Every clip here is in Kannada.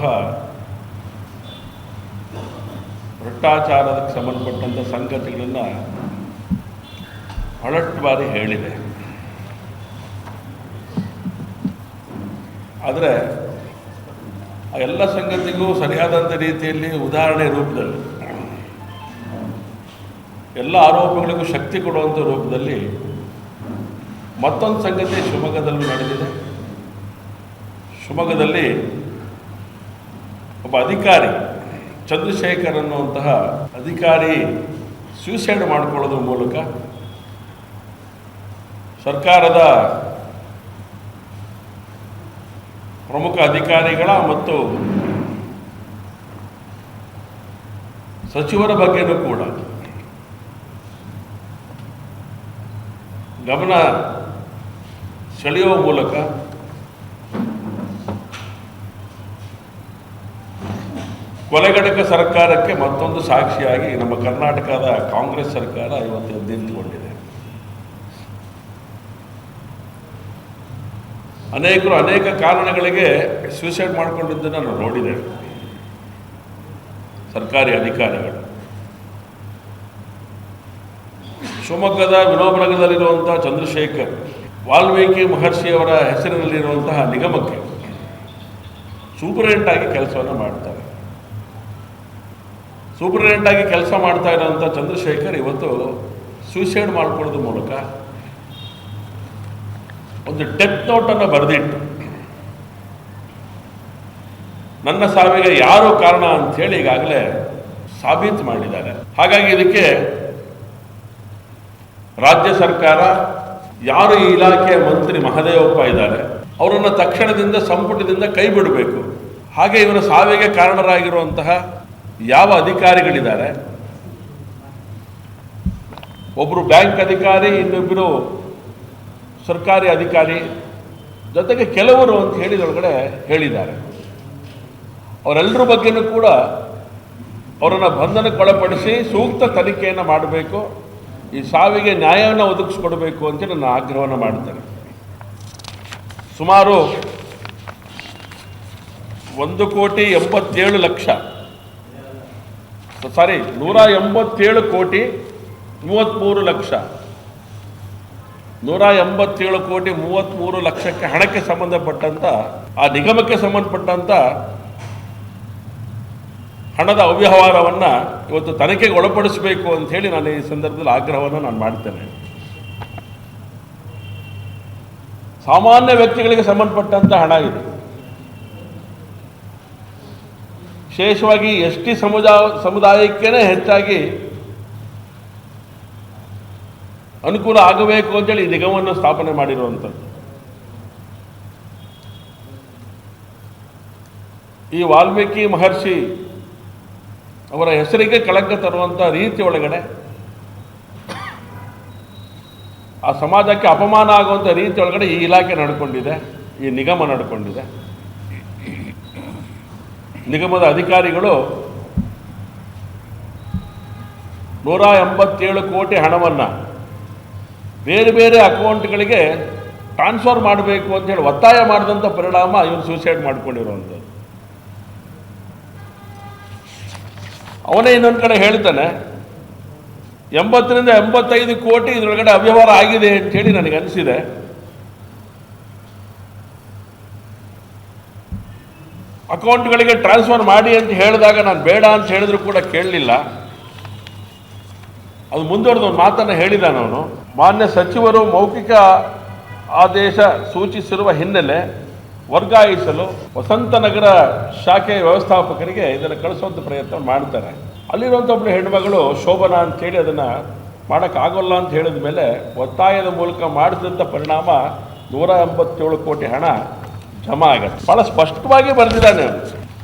ಮೂಲತಃ ಭ್ರಷ್ಟಾಚಾರಕ್ಕೆ ಸಂಬಂಧಪಟ್ಟಂಥ ಸಂಗತಿಗಳನ್ನು ಬಹಳಷ್ಟು ಬಾರಿ ಹೇಳಿದೆ. ಆದರೆ ಆ ಎಲ್ಲ ಸಂಗತಿಗೂ ಸರಿಯಾದಂಥ ರೀತಿಯಲ್ಲಿ ಉದಾಹರಣೆ ರೂಪದಲ್ಲಿ, ಎಲ್ಲ ಆರೋಪಗಳಿಗೂ ಶಕ್ತಿ ಕೊಡುವಂಥ ರೂಪದಲ್ಲಿ ಮತ್ತೊಂದು ಸಂಗತಿ ಶಿವಮೊಗ್ಗದಲ್ಲೂ ನಡೆದಿದೆ. ಶಿವಮೊಗ್ಗದಲ್ಲಿ ಒಬ್ಬ ಅಧಿಕಾರಿ, ಚಂದ್ರಶೇಖರ್ ಅನ್ನುವಂತಹ ಅಧಿಕಾರಿ ಸೂಸೈಡ್ ಮಾಡಿಕೊಳ್ಳೋದ್ರ ಮೂಲಕ ಸರ್ಕಾರದ ಪ್ರಮುಖ ಅಧಿಕಾರಿಗಳ ಮತ್ತು ಸಚಿವರ ಬಗ್ಗೆನೂ ಕೂಡ ಗಮನ ಸೆಳೆಯುವ ಮೂಲಕ ಕೊಲೆಗಡಕ ಸರ್ಕಾರಕ್ಕೆ ಮತ್ತೊಂದು ಸಾಕ್ಷಿಯಾಗಿ ನಮ್ಮ ಕರ್ನಾಟಕದ ಕಾಂಗ್ರೆಸ್ ಸರ್ಕಾರ ಇವತ್ತು ನಿಂತುಕೊಂಡಿದೆ ಅನೇಕರು ಅನೇಕ ಕಾರಣಗಳಿಗೆ ಸೂಸೈಡ್ ಮಾಡಿಕೊಂಡಿದ್ದನ್ನು ನಾವು ನೋಡಿದೆ ಸರ್ಕಾರಿ ಅಧಿಕಾರಿಗಳು. ಶಿವಮೊಗ್ಗದ ವಿನೋಬನಗರದಲ್ಲಿರುವಂತಹ ಚಂದ್ರಶೇಖರ್, ವಾಲ್ಮೀಕಿ ಮಹರ್ಷಿಯವರ ಹೆಸರಿನಲ್ಲಿರುವಂತಹ ನಿಗಮಕ್ಕೆ ಸೂಪರೆಂಟ್ ಆಗಿ ಕೆಲಸವನ್ನು ಮಾಡ್ತಾರೆ. ಸೂಪರಿಂಟೆಂಟ್ ಆಗಿ ಕೆಲಸ ಮಾಡ್ತಾ ಇರೋಂಥ ಚಂದ್ರಶೇಖರ್ ಇವತ್ತು ಸೂಸೈಡ್ ಮಾಡ್ಕೊಳ್ಳೋದ್ರ ಮೂಲಕ ಒಂದು ಡೆತ್ ನೋಟನ್ನು ಬರೆದಿಟ್ಟು ನನ್ನ ಸಾವಿಗೆ ಯಾರು ಕಾರಣ ಅಂಥೇಳಿ ಈಗಾಗಲೇ ಸಾಬೀತು ಮಾಡಿದ್ದಾರೆ. ಹಾಗಾಗಿ ಇದಕ್ಕೆ ರಾಜ್ಯ ಸರ್ಕಾರ, ಯಾರು ಈ ಇಲಾಖೆಯ ಮಂತ್ರಿ ಮಹದೇವಪ್ಪ ಇದ್ದಾರೆ, ಅವರನ್ನು ತಕ್ಷಣದಿಂದ ಸಂಪುಟದಿಂದ ಕೈ ಬಿಡಬೇಕು. ಹಾಗೆ ಇವರ ಸಾವಿಗೆ ಕಾರಣರಾಗಿರುವಂತಹ ಯಾವ ಅಧಿಕಾರಿಗಳಿದ್ದಾರೆ? ಒಬ್ಬರು ಬ್ಯಾಂಕ್ ಅಧಿಕಾರಿ ಇನ್ನೊಬ್ಬರು ಸರ್ಕಾರಿ ಅಧಿಕಾರಿ. ಜೊತೆಗೆ ಕೆಲವರು ಅಂತ ಹೇಳಿದೊಳಗಡೆ ಹೇಳಿದ್ದಾರೆ. ಅವರೆಲ್ಲರ ಬಗ್ಗೆನೂ ಕೂಡ ಅವರನ್ನು ಬಂಧನಕ್ಕೊಳಪಡಿಸಿ ಸೂಕ್ತ ತನಿಖೆಯನ್ನು ಮಾಡಬೇಕು. ಈ ಸಾವಿಗೆ ನ್ಯಾಯವನ್ನು ಒದಗಿಸ್ಕೊಡ್ಬೇಕು ಅಂತ ನನ್ನ ಆಗ್ರಹವನ್ನು ಮಾಡ್ತೇನೆ. ಸುಮಾರು ಒಂದು ಕೋಟಿ ಎಂಬತ್ತೇಳು ಲಕ್ಷ ಸಾರಿ ನೂರ ಎಂಬತ್ತೇಳು ಕೋಟಿ ಮೂವತ್ತ್ಮೂರು ಲಕ್ಷ. ನೂರ ಎಂಬತ್ತೇಳು ಕೋಟಿ ಮೂವತ್ತ್ಮೂರು ಲಕ್ಷಕ್ಕೆ ಹಣಕ್ಕೆ ಸಂಬಂಧಪಟ್ಟಂತ, ಆ ನಿಗಮಕ್ಕೆ ಸಂಬಂಧಪಟ್ಟಂತ ಹಣದ ಅವ್ಯವಹಾರವನ್ನು ಇವತ್ತು ತನಿಖೆಗೆ ಒಳಪಡಿಸಬೇಕು ಅಂತ ಹೇಳಿ ನಾನು ಈ ಸಂದರ್ಭದಲ್ಲಿ ಆಗ್ರಹವನ್ನು ನಾನು ಮಾಡ್ತೇನೆ. ಸಾಮಾನ್ಯ ವ್ಯಕ್ತಿಗಳಿಗೆ ಸಂಬಂಧಪಟ್ಟಂತ ಹಣ ಇದೆ. ವಿಶೇಷವಾಗಿ ಎಸ್ ಟಿ ಸಮುದಾಯ ಸಮುದಾಯಕ್ಕೇನೆ ಹೆಚ್ಚಾಗಿ ಅನುಕೂಲ ಆಗಬೇಕು ಅಂತೇಳಿ ಈ ನಿಗಮವನ್ನು ಸ್ಥಾಪನೆ ಮಾಡಿರುವಂಥದ್ದು. ಈ ವಾಲ್ಮೀಕಿ ಮಹರ್ಷಿ ಅವರ ಹೆಸರಿಗೆ ಕಳಂಕ ತರುವಂಥ ರೀತಿ ಒಳಗಡೆ ಆ ಸಮಾಜಕ್ಕೆ ಅಪಮಾನ ಆಗುವಂಥ ರೀತಿ ಒಳಗಡೆ ಈ ಇಲಾಖೆ ನಡ್ಕೊಂಡಿದೆ, ಈ ನಿಗಮ ನಡ್ಕೊಂಡಿದೆ. ನಿಗಮದ ಅಧಿಕಾರಿಗಳು ನೂರ ಎಂಬತ್ತೇಳು ಕೋಟಿ ಹಣವನ್ನು ಬೇರೆ ಬೇರೆ ಅಕೌಂಟ್ಗಳಿಗೆ ಟ್ರಾನ್ಸ್ಫರ್ ಮಾಡಬೇಕು ಅಂತೇಳಿ ಒತ್ತಾಯ ಮಾಡಿದಂಥ ಪರಿಣಾಮ ಇವನು ಸೂಸೈಡ್ ಮಾಡಿಕೊಂಡಿರುವಂಥದ್ದು. ಅವನೇ ಇನ್ನೊಂದು ಕಡೆ ಹೇಳ್ತಾನೆ, ಎಂಬತ್ತರಿಂದ ಎಂಬತ್ತೈದು ಕೋಟಿ ಇದರೊಳಗಡೆ ಅವ್ಯವಹಾರ ಆಗಿದೆ ಅಂತೇಳಿ ನನಗೆ ಅನಿಸಿದೆ. ಅಕೌಂಟ್ಗಳಿಗೆ ಟ್ರಾನ್ಸ್ಫರ್ ಮಾಡಿ ಅಂತ ಹೇಳಿದಾಗ ನಾನು ಬೇಡ ಅಂತ ಹೇಳಿದ್ರು ಕೂಡ ಕೇಳಲಿಲ್ಲ. ಅದು ಮುಂದುವರೆದ ಒಂದು ಮಾತನ್ನು ಹೇಳಿದ ನಾನು ಮಾನ್ಯ ಸಚಿವರು ಮೌಖಿಕ ಆದೇಶ ಸೂಚಿಸಿರುವ ಹಿನ್ನೆಲೆ ವರ್ಗಾಯಿಸಲು ವಸಂತನಗರ ಶಾಖೆಯ ವ್ಯವಸ್ಥಾಪಕರಿಗೆ ಇದನ್ನು ಕಳಿಸುವಂಥ ಪ್ರಯತ್ನ ಮಾಡ್ತಾರೆ. ಅಲ್ಲಿರುವಂಥ ಒಬ್ಬಳು ಹೆಣ್ಮಗಳು ಶೋಭನಾ ಅಂತೇಳಿ ಅದನ್ನು ಮಾಡೋಕ್ಕಾಗೋಲ್ಲ ಅಂತ ಹೇಳಿದ ಮೇಲೆ ಒತ್ತಾಯದ ಮೂಲಕ ಮಾಡಿದಂಥ ಪರಿಣಾಮ ನೂರ ಎಂಬತ್ತೇಳು ಕೋಟಿ ಹಣ ಜಮಾ ಆಗತ್ತೆ. ಭಾಳ ಸ್ಪಷ್ಟವಾಗಿ ಬರೆದಿದ್ದಾನೆ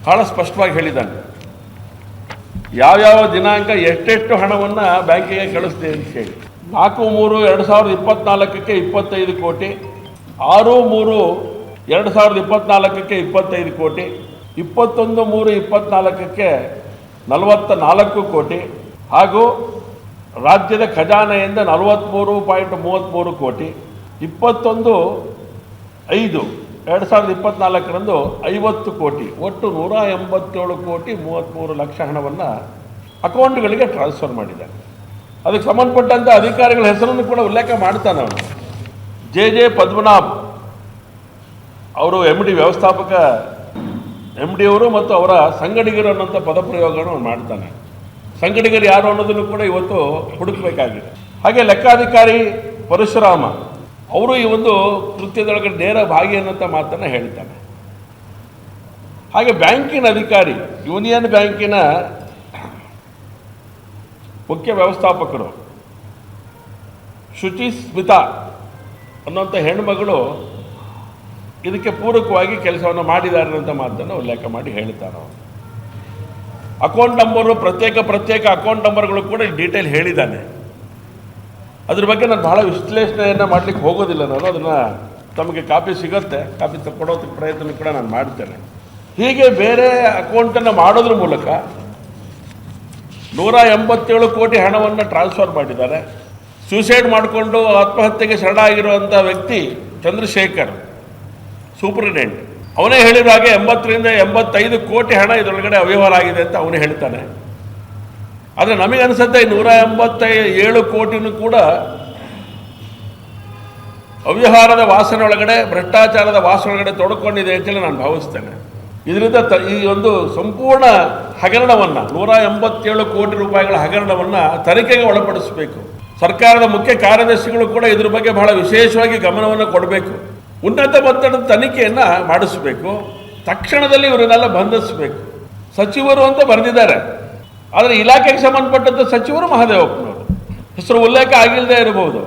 ಭಾಳ ಸ್ಪಷ್ಟವಾಗಿ ಹೇಳಿದ್ದಾನೆ. ಯಾವ್ಯಾವ ದಿನಾಂಕ ಎಷ್ಟೆಷ್ಟು ಹಣವನ್ನು ಬ್ಯಾಂಕಿಗೆ ಕಳಿಸ್ತೀನಿ ಅಂತ ಹೇಳಿ. ನಾಲ್ಕು, ಮೂರು, ಎರಡು ಸಾವಿರದ ಇಪ್ಪತ್ನಾಲ್ಕಕ್ಕೆ ಇಪ್ಪತ್ತೈದು ಕೋಟಿ, ಆರು, ಮೂರು, ಎರಡು ಸಾವಿರದ ಇಪ್ಪತ್ನಾಲ್ಕಕ್ಕೆ ಇಪ್ಪತ್ತೈದು ಕೋಟಿ, ಇಪ್ಪತ್ತೊಂದು, ಮೂರು, ಇಪ್ಪತ್ನಾಲ್ಕಕ್ಕೆ ನಲವತ್ತ ನಾಲ್ಕು ಕೋಟಿ, ಹಾಗೂ ರಾಜ್ಯದ ಖಜಾನೆಯಿಂದ ನಲವತ್ತ್ಮೂರು ಪಾಯಿಂಟ್ ಮೂವತ್ತ್ಮೂರು ಕೋಟಿ, ಇಪ್ಪತ್ತೊಂದು, ಐದು. ಎರಡು ಸಾವಿರದ ಇಪ್ಪತ್ನಾಲ್ಕರಂದು ಐವತ್ತು ಕೋಟಿ, ಒಟ್ಟು ನೂರ ಎಂಬತ್ತೇಳು ಕೋಟಿ ಮೂವತ್ತ್ಮೂರು ಲಕ್ಷ ಹಣವನ್ನು ಅಕೌಂಟ್ಗಳಿಗೆ ಟ್ರಾನ್ಸ್ಫರ್ ಮಾಡಿದ್ದಾರೆ. ಅದಕ್ಕೆ ಸಂಬಂಧಪಟ್ಟಂಥ ಅಧಿಕಾರಿಗಳ ಹೆಸರನ್ನು ಕೂಡ ಉಲ್ಲೇಖ ಮಾಡ್ತಾನೆ ಅವನು. ಜೆ ಜೆ ಪದ್ಮನಾಭ್ ಅವರು ಎಂ ಡಿ ವ್ಯವಸ್ಥಾಪಕ ಎಂ ಡಿ ಅವರು ಮತ್ತು ಅವರ ಸಂಗಡಿಗರು ಅನ್ನೋಂಥ ಪದಪ್ರಯೋಗವನ್ನು ಮಾಡ್ತಾನೆ. ಸಂಗಡಿಗರು ಯಾರು ಅನ್ನೋದನ್ನು ಕೂಡ ಇವತ್ತು ಹುಡುಕಬೇಕಾಗಿದೆ. ಹಾಗೆ ಲೆಕ್ಕಾಧಿಕಾರಿ ಪರಶುರಾಮ ಅವರು ಈ ಒಂದು ಕೃತ್ಯದೊಳಗೆ ನೇರ ಭಾಗಿ ಅನ್ನೋಂಥ ಮಾತನ್ನು ಹೇಳ್ತಾನೆ. ಹಾಗೆ ಬ್ಯಾಂಕಿನ ಅಧಿಕಾರಿ, ಯೂನಿಯನ್ ಬ್ಯಾಂಕಿನ ಮುಖ್ಯ ವ್ಯವಸ್ಥಾಪಕರು, ಶುಚಿ ಸ್ಮಿತಾ ಅನ್ನೋಂಥ ಹೆಣ್ಮಗಳು ಇದಕ್ಕೆ ಪೂರಕವಾಗಿ ಕೆಲಸವನ್ನು ಮಾಡಿದ್ದಾರೆ ಅನ್ನೋಂಥ ಮಾತನ್ನು ಉಲ್ಲೇಖ ಮಾಡಿ ಹೇಳ್ತಾನೆ ಅವರು. ಅಕೌಂಟ್ ನಂಬರು ಪ್ರತ್ಯೇಕ ಪ್ರತ್ಯೇಕ ಅಕೌಂಟ್ ನಂಬರ್ಗಳು ಕೂಡ ಡೀಟೇಲ್ ಹೇಳಿದ್ದಾನೆ. ಅದ್ರ ಬಗ್ಗೆ ನಾನು ಬಹಳ ವಿಶ್ಲೇಷಣೆಯನ್ನು ಮಾಡಲಿಕ್ಕೆ ಹೋಗೋದಿಲ್ಲ ನಾನು. ಅದನ್ನು ತಮಗೆ ಕಾಪಿ ಸಿಗುತ್ತೆ. ಕಾಪಿ ತಕ್ಕೊಡೋದಕ್ಕೆ ಪ್ರಯತ್ನ ಕೂಡ ನಾನು ಮಾಡ್ತೇನೆ. ಹೀಗೆ ಬೇರೆ ಅಕೌಂಟನ್ನು ಮಾಡೋದ್ರ ಮೂಲಕ ನೂರ ಎಂಬತ್ತೇಳು ಕೋಟಿ ಹಣವನ್ನು ಟ್ರಾನ್ಸ್ಫರ್ ಮಾಡಿದ್ದಾರೆ. ಸೂಸೈಡ್ ಮಾಡಿಕೊಂಡು ಆತ್ಮಹತ್ಯೆಗೆ ಶರಣಾಗಿರುವಂಥ ವ್ಯಕ್ತಿ ಚಂದ್ರಶೇಖರ್ ಸೂಪರಿಂಟೆಂಡೆಂಟ್ ಅವನೇ ಹೇಳಿದ ಹಾಗೆ ಎಂಬತ್ತರಿಂದ ಎಂಬತ್ತೈದು ಕೋಟಿ ಹಣ ಇದರೊಳಗಡೆ ಅವ್ಯವಹಾರ ಆಗಿದೆ ಅಂತ ಅವನೇ ಹೇಳ್ತಾನೆ. ಆದರೆ ನಮಗೆ ಅನಿಸುತ್ತೆ ನೂರ ಎಂಬತ್ತೈ ಏಳು ಕೋಟಿನೂ ಕೂಡ ಅವ್ಯವಹಾರದ ವಾಸನೆ ಒಳಗಡೆ ಭ್ರಷ್ಟಾಚಾರದ ವಾಸನೆ ಒಳಗಡೆ ತೊಡ್ಕೊಂಡಿದೆ ಅಂತೇಳಿ ನಾನು ಭಾವಿಸ್ತೇನೆ. ಇದರಿಂದ ತ, ಈ ಒಂದು ಸಂಪೂರ್ಣ ಹಗರಣವನ್ನು, ನೂರ ಎಂಬತ್ತೇಳು ಕೋಟಿ ರೂಪಾಯಿಗಳ ಹಗರಣವನ್ನು ತನಿಖೆಗೆ ಒಳಪಡಿಸಬೇಕು. ಸರ್ಕಾರದ ಮುಖ್ಯ ಕಾರ್ಯದರ್ಶಿಗಳು ಕೂಡ ಇದ್ರ ಬಗ್ಗೆ ಬಹಳ ವಿಶೇಷವಾಗಿ ಗಮನವನ್ನು ಕೊಡಬೇಕು. ಉನ್ನತ ಮಟ್ಟದ ತನಿಖೆಯನ್ನು ಮಾಡಿಸಬೇಕು. ತಕ್ಷಣದಲ್ಲಿ ಇವರನ್ನೆಲ್ಲ ಬಂಧಿಸಬೇಕು. ಸಚಿವರು ಅಂತ ಬರೆದಿದ್ದಾರೆ. ಆದರೆ ಇಲಾಖೆಗೆ ಸಂಬಂಧಪಟ್ಟಂಥ ಸಚಿವರು ಮಹದೇವಪ್ಪನವರು. ಹೆಸರು ಉಲ್ಲೇಖ ಆಗಿಲ್ಲದೆ ಇರಬಹುದು.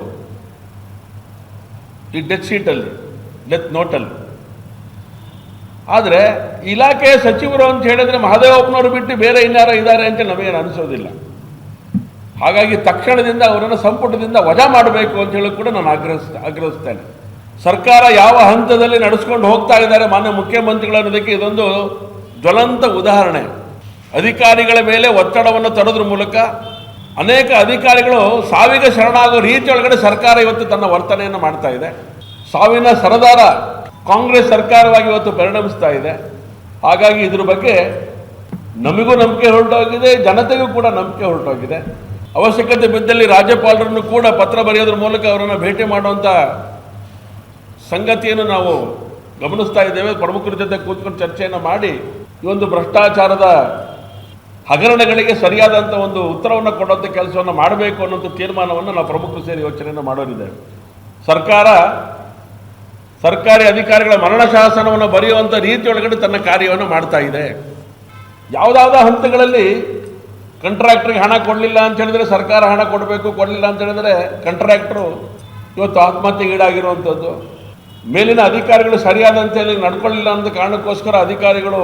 ಈ ಡೆತ್ ಶೀಟಲ್ಲಿ ಡೆತ್ ನೋಟಲ್ಲಿ ಆದರೆ ಇಲಾಖೆಯ ಸಚಿವರು ಅಂತ ಹೇಳಿದ್ರೆ ಮಹದೇವಪ್ಪನವರು ಬಿಟ್ಟು ಬೇರೆ ಇನ್ಯಾರೋ ಇದ್ದಾರೆ ಅಂತ ನಮಗೇನು ಅನಿಸೋದಿಲ್ಲ. ಹಾಗಾಗಿ ತಕ್ಷಣದಿಂದ ಅವರನ್ನು ಸಂಪುಟದಿಂದ ವಜಾ ಮಾಡಬೇಕು ಅಂತ ಹೇಳಿ ಕೂಡ ನಾನು ಆಗ್ರಹಿಸ ಆಗ್ರಹಿಸ್ತೇನೆ. ಸರ್ಕಾರ ಯಾವ ಹಂತದಲ್ಲಿ ನಡೆಸ್ಕೊಂಡು ಹೋಗ್ತಾ ಇದ್ದಾರೆ ಮಾನ್ಯ ಮುಖ್ಯಮಂತ್ರಿಗಳು ಅನ್ನೋದಕ್ಕೆ ಇದೊಂದು ಜ್ವಲಂತ ಉದಾಹರಣೆ. ಅಧಿಕಾರಿಗಳ ಮೇಲೆ ಒತ್ತಡವನ್ನು ತರೋದ್ರ ಮೂಲಕ ಅನೇಕ ಅಧಿಕಾರಿಗಳು ಸಾವಿಗೆ ಶರಣಾಗೋ ರೀತಿಯೊಳಗಡೆ ಸರ್ಕಾರ ಇವತ್ತು ತನ್ನ ವರ್ತನೆಯನ್ನು ಮಾಡ್ತಾ ಇದೆ. ಸಾವಿನ ಸರದಾರ ಕಾಂಗ್ರೆಸ್ ಸರ್ಕಾರವಾಗಿ ಇವತ್ತು ಪರಿಣಮಿಸ್ತಾ ಇದೆ. ಹಾಗಾಗಿ ಇದ್ರ ಬಗ್ಗೆ ನಮಗೂ ನಂಬಿಕೆ ಹೊರಟೋಗಿದೆ, ಜನತೆಗೂ ಕೂಡ ನಂಬಿಕೆ ಹೊರಟೋಗಿದೆ. ಅವಶ್ಯಕತೆ ಬಿದ್ದಲ್ಲಿ ರಾಜ್ಯಪಾಲರನ್ನು ಕೂಡ ಪತ್ರ ಬರೆಯೋದ್ರ ಮೂಲಕ ಅವರನ್ನು ಭೇಟಿ ಮಾಡುವಂಥ ಸಂಗತಿಯನ್ನು ನಾವು ಗಮನಿಸ್ತಾ ಇದ್ದೇವೆ. ಪ್ರಮುಖರ ಜೊತೆ ಕೂತ್ಕೊಂಡು ಚರ್ಚೆಯನ್ನು ಮಾಡಿ ಈ ಒಂದು ಭ್ರಷ್ಟಾಚಾರದ ಹಗರಣಗಳಿಗೆ ಸರಿಯಾದಂಥ ಒಂದು ಉತ್ತರವನ್ನು ಕೊಡುವಂಥ ಕೆಲಸವನ್ನು ಮಾಡಬೇಕು ಅನ್ನೋಂಥ ತೀರ್ಮಾನವನ್ನು ನಾವು ಪ್ರಮುಖರು ಸೇರಿ ಯೋಚನೆಯನ್ನು ಮಾಡೋರಿದ್ದೇವೆ ಸರ್ಕಾರ, ಸರ್ಕಾರಿ ಅಧಿಕಾರಿಗಳ ಮರಣ ಶಾಸನವನ್ನು ಬರೆಯುವಂಥ ರೀತಿಯೊಳಗಡೆ ತನ್ನ ಕಾರ್ಯವನ್ನು ಮಾಡ್ತಾ ಇದೆ. ಯಾವುದಾವುದೋ ಹಂತಗಳಲ್ಲಿ ಕಂಟ್ರಾಕ್ಟ್ರಿಗೆ ಹಣ ಕೊಡಲಿಲ್ಲ ಅಂತ ಹೇಳಿದ್ರೆ ಸರ್ಕಾರ ಹಣ ಕೊಡಬೇಕು, ಕೊಡಲಿಲ್ಲ ಅಂತ ಹೇಳಿದ್ರೆ ಕಂಟ್ರಾಕ್ಟ್ರು ಇವತ್ತು ಆತ್ಮಹತ್ಯೆಗೆ ಈಡಾಗಿರುವಂಥದ್ದು ಮೇಲಿನ ಅಧಿಕಾರಿಗಳು ಸರಿಯಾದಂತೆ ನಡ್ಕೊಳ್ಳಿಲ್ಲ ಅಂತ ಕಾರಣಕ್ಕೋಸ್ಕರ ಅಧಿಕಾರಿಗಳು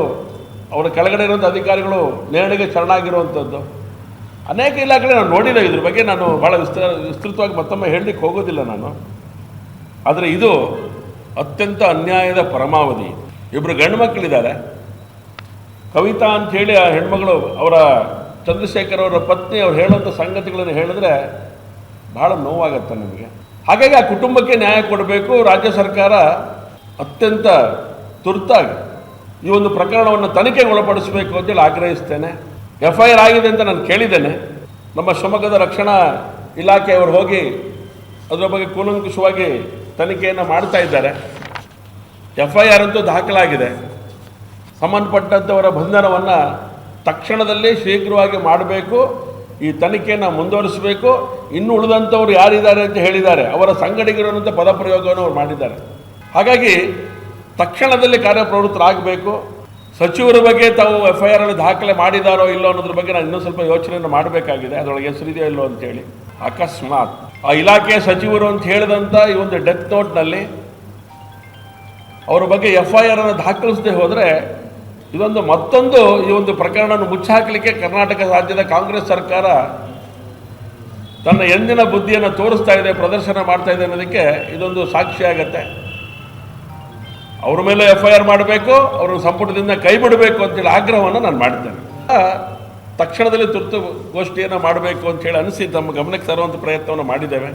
ಅವರ ಕೆಳಗಡೆ ಇರುವಂಥ ಅಧಿಕಾರಿಗಳು ನೇಣಿಗೆ ಶರಣಾಗಿರುವಂಥದ್ದು. ಅನೇಕ ಇಲಾಖೆಗಳು ನಾನು ನೋಡಿಲ್ಲ ಇದ್ರ ಬಗ್ಗೆ ನಾನು ಭಾಳ ವಿಸ್ತಾರ, ವಿಸ್ತೃತವಾಗಿ ಮತ್ತೊಮ್ಮೆ ಹೇಳಲಿಕ್ಕೆ ಹೋಗೋದಿಲ್ಲ ನಾನು. ಆದರೆ ಇದು ಅತ್ಯಂತ ಅನ್ಯಾಯದ ಪರಮಾವಧಿ. ಇಬ್ಬರು ಗಂಡು ಮಕ್ಕಳಿದ್ದಾರೆ ಕವಿತಾ ಅಂತ ಹೇಳಿ ಆ ಹೆಣ್ಮಗಳು ಅವರ ಚಂದ್ರಶೇಖರ್ ಅವರ ಪತ್ನಿ ಅವ್ರು ಹೇಳುವಂಥ ಸಂಗತಿಗಳನ್ನು ಹೇಳಿದ್ರೆ ಭಾಳ ನೋವಾಗತ್ತೆ ನಮಗೆ. ಹಾಗಾಗಿ ಆ ಕುಟುಂಬಕ್ಕೆ ನ್ಯಾಯ ಕೊಡಬೇಕು, ರಾಜ್ಯ ಸರ್ಕಾರ ಅತ್ಯಂತ ತುರ್ತಾಗಿ ಈ ಒಂದು ಪ್ರಕರಣವನ್ನು ತನಿಖೆಗೆ ಒಳಪಡಿಸಬೇಕು ಅಂತೇಳಿ ಆಗ್ರಹಿಸ್ತೇನೆ. ಎಫ್ ಐ ಆರ್ ಆಗಿದೆ ಅಂತ ನಾನು ಕೇಳಿದ್ದೇನೆ. ನಮ್ಮ ಶಿವಮೊಗ್ಗದ ರಕ್ಷಣಾ ಇಲಾಖೆಯವರು ಹೋಗಿ ಅದರ ಬಗ್ಗೆ ಕೂಲಂಕುಷವಾಗಿ ತನಿಖೆಯನ್ನು ಮಾಡ್ತಾ ಇದ್ದಾರೆ. ಎಫ್ ಐ ಆರ್ ಅಂತೂ ದಾಖಲಾಗಿದೆ. ಸಂಬಂಧಪಟ್ಟಂಥವರ ಬಂಧನವನ್ನು ತಕ್ಷಣದಲ್ಲಿ ಶೀಘ್ರವಾಗಿ ಮಾಡಬೇಕು. ಈ ತನಿಖೆಯನ್ನು ಮುಂದುವರಿಸಬೇಕು. ಇನ್ನು ಉಳಿದಂಥವ್ರು ಯಾರಿದ್ದಾರೆ ಅಂತ ಹೇಳಿದ್ದಾರೆ. ಅವರ ಅಂತ ಪದಪ್ರಯೋಗವನ್ನು ಅವರು ಮಾಡಿದ್ದಾರೆ. ಹಾಗಾಗಿ ತಕ್ಷಣದಲ್ಲಿ ಕಾರ್ಯಪ್ರವೃತ್ತರಾಗಬೇಕು. ಸಚಿವರ ಬಗ್ಗೆ ತಾವು ಎಫ್ ಐ ಆರ್ ಅಲ್ಲಿ ದಾಖಲೆ ಮಾಡಿದಾರೋ ಇಲ್ಲೋ ಅನ್ನೋದ್ರ ಬಗ್ಗೆ ನಾನು ಇನ್ನೂ ಸ್ವಲ್ಪ ಯೋಚನೆಯನ್ನು ಮಾಡಬೇಕಾಗಿದೆ. ಅದರೊಳಗೆ ಹೆಸರಿದೆಯೋ ಇಲ್ಲೋ ಅಂತೇಳಿ ಅಕಸ್ಮಾತ್. ಆ ಇಲಾಖೆಯ ಸಚಿವರು ಅಂತ ಹೇಳಿದಂಥ ಈ ಒಂದು ಡೆತ್ ನೋಟ್ನಲ್ಲಿ ಅವರ ಬಗ್ಗೆ ಎಫ್ ಐ ಆರ್ ಅನ್ನು ದಾಖಲಿಸದೆ ಹೋದರೆ ಇದೊಂದು ಮತ್ತೊಂದು ಈ ಒಂದು ಪ್ರಕರಣವನ್ನು ಮುಚ್ಚಾಕಲಿಕ್ಕೆ ಕರ್ನಾಟಕ ರಾಜ್ಯದ ಕಾಂಗ್ರೆಸ್ ಸರ್ಕಾರ ತನ್ನ ಎಂದಿನ ಬುದ್ಧಿಯನ್ನು ತೋರಿಸ್ತಾ ಇದೆ, ಪ್ರದರ್ಶನ ಮಾಡ್ತಾ ಇದೆ ಅನ್ನೋದಕ್ಕೆ ಇದೊಂದು ಸಾಕ್ಷಿ ಆಗತ್ತೆ. ಅವ್ರ ಮೇಲೆ ಎಫ್ ಐ ಆರ್ ಮಾಡಬೇಕು, ಅವರು ಸಂಪುಟದಿಂದ ಕೈ ಬಿಡಬೇಕು ಅಂತೇಳಿ ಆಗ್ರಹವನ್ನು ನಾನು ಮಾಡಿದ್ದೇನೆ. ತಕ್ಷಣದಲ್ಲಿ ತುರ್ತು ಗೋಷ್ಠಿಯನ್ನು ಮಾಡಬೇಕು ಅಂತೇಳಿ ಅನಿಸಿ, ತಮ್ಮ ಗಮನಕ್ಕೆ ತರುವಂಥ ಪ್ರಯತ್ನವನ್ನು ಮಾಡಿದ್ದೇವೆ.